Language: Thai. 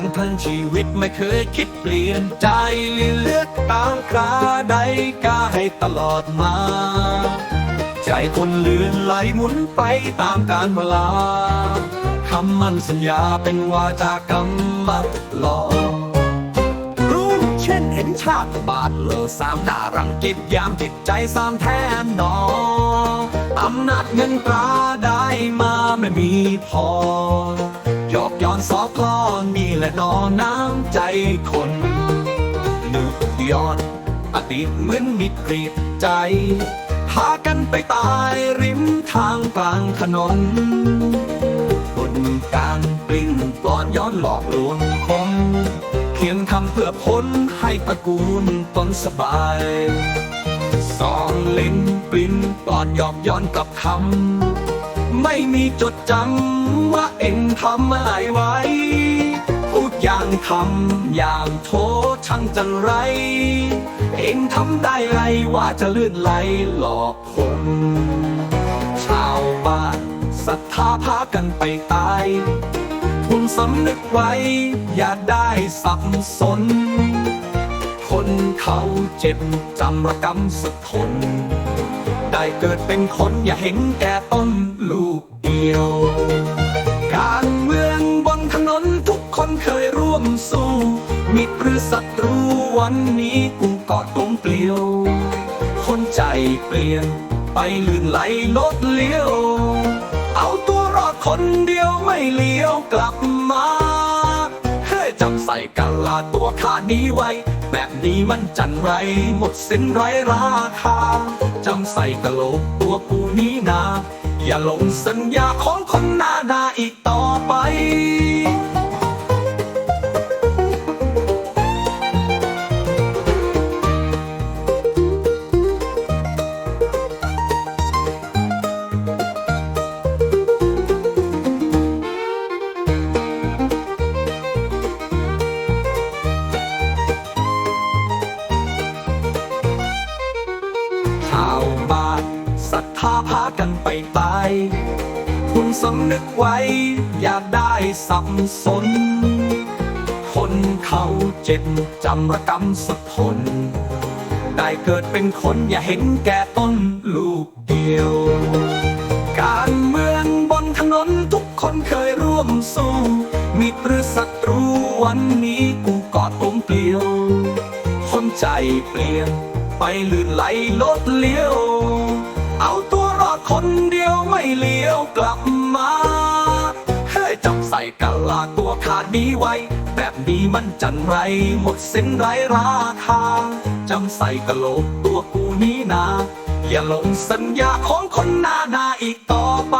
างทั้งชีวิตไม่เคยคิดเปลี่ยนใจเลือกตามกาใดกาให้ตลอดมา ใจคนเลือนไหลหมุนไปตามกาลเวลาคำมั่นสัญญาเป็นวาจากรรมมัดหลอรู้เช่นเห็นชาติบาทเลอสามดารังกิบยามจิตใจสามแทนนออำนาจเงินตราได้มาไม่มีพอ ยอกย้อนซอกลอนนี่แหละนอน้ำใจคนนึกย้อนอดีตเหมือนมิดกรีใจ พากันไปตายริมทางกลางถนนบนการปลิ้นปลอนย้อนหลอกลวงคนเขียนคำเพื่อพ้นให้ตระกูลตนสบายสองลิ้นปลิ้นปลอนยอกย้อนกับคำ ไม่มีจดจำว่าเอ็งทำอะไรไว้ พูดอย่างทำอย่างโทษช่างจังไร เอ็งทำได้ไรว่าจะเลื่อนไหลหลอกคนชาวบ้านศรัทธาพากันไปตายคุณสำนึกไว้ อย่าได้สับสน คนเขาเจ็บจำระกำสุดทน ได้เกิดเป็นคนอย่าเห็นแก่ต้นลูกเดียว การเมืองบนถนนทุกคนเคยร่วมสู้มิตรหรือศัตรูวันนี้กูกอดกลมเปลี่ยว คนใจเปลี่ยนไปลื่นไหลลดเลี้ยว เอาตัวรอดคนเดียวไม่เลี้ยวกลับมา จำใส่กันลาตัวข้านี้ไว้ แบบนี้มันจันไรหมดสิ้นไรราคาจำใส่กะโหลกตัวกูนี้นา อย่าหลงสัญญาของคนหน้าหน้าอีกต่อไปาวบ้านศรัทธาพากันไปตายคุณสำนึกไว้ อย่าได้สับสน คนเขาเจ็บจำระกำสุดทนได้เกิดเป็นคนอย่าเห็นแก่ต้นลูกเดียว การเมืองบนถนนทุกคนเคยร่วมสู้มิตรือศัตรูวันนี้กูกอดกลมเกลียว คนใจเปลี่ยน ไปลื่นไหลลดเลี้ยว เอาตัวรอดคนเดียวไม่เลี้ยวกลับมาเฮ้ยจับใส่กะลาตัวขาดนี้ไว้ แบบนี้มันจันไร หมดสิ้นไรราคาจำใส่กะโหลกตัวกูนี้นา อย่าหลงสัญญาของคนหน้าหน้าอีกต่อไป